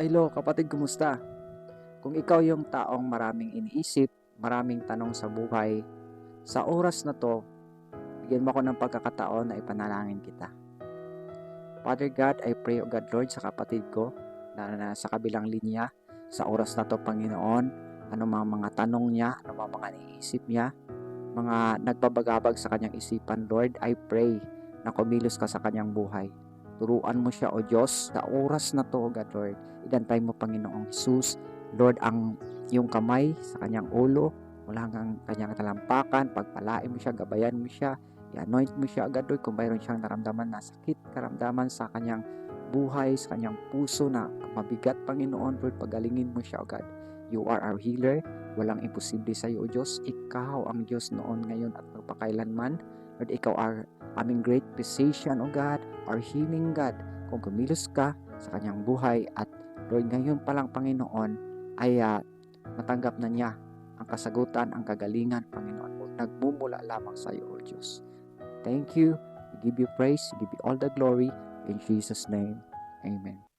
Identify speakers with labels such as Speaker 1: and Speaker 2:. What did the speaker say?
Speaker 1: Hello kapatid, kumusta? Kung ikaw yung taong maraming iniisip, maraming tanong sa buhay, sa oras na to, bigyan mo ako ng pagkakataon na ipanalangin kita. Father God, I pray, O God Lord, sa kapatid ko na nasa kabilang linya, sa oras na to, Panginoon, ano mga mga tanong niya, ano mga mga iniisip niya, mga nagbabagabag sa kanyang isipan, Lord, I pray na kumilos ka sa kanyang buhay. Turuan mo siya, O Diyos, sa oras na to, God Lord. Idantay mo, Panginoong Jesus, Lord, ang yung kamay sa kanyang ulo, mula hanggang kanyang talampakan, pagpalain mo siya, gabayan mo siya, i-anoint mo siya agad, Lord, kung mayroon siyang naramdaman na sakit, karamdaman sa kanyang buhay, sa kanyang puso na mabigat, Panginoon, Lord, pagalingin mo siya agad. You are our healer. Walang imposible sa iyo, O Diyos. Ikaw ang Diyos noon, ngayon at magpakailanman. Lord, ikaw are aming great physician, O God, our healing God. Kung kumilos ka sa kanyang buhay at Lord, ngayon pa lang, Panginoon, ay ah, matanggap na niya ang kasagutan, ang kagalingan, Panginoon. Nagmumula lamang sa iyo, O Diyos. Thank you. We give you praise. We give you all the glory. In Jesus' name, Amen.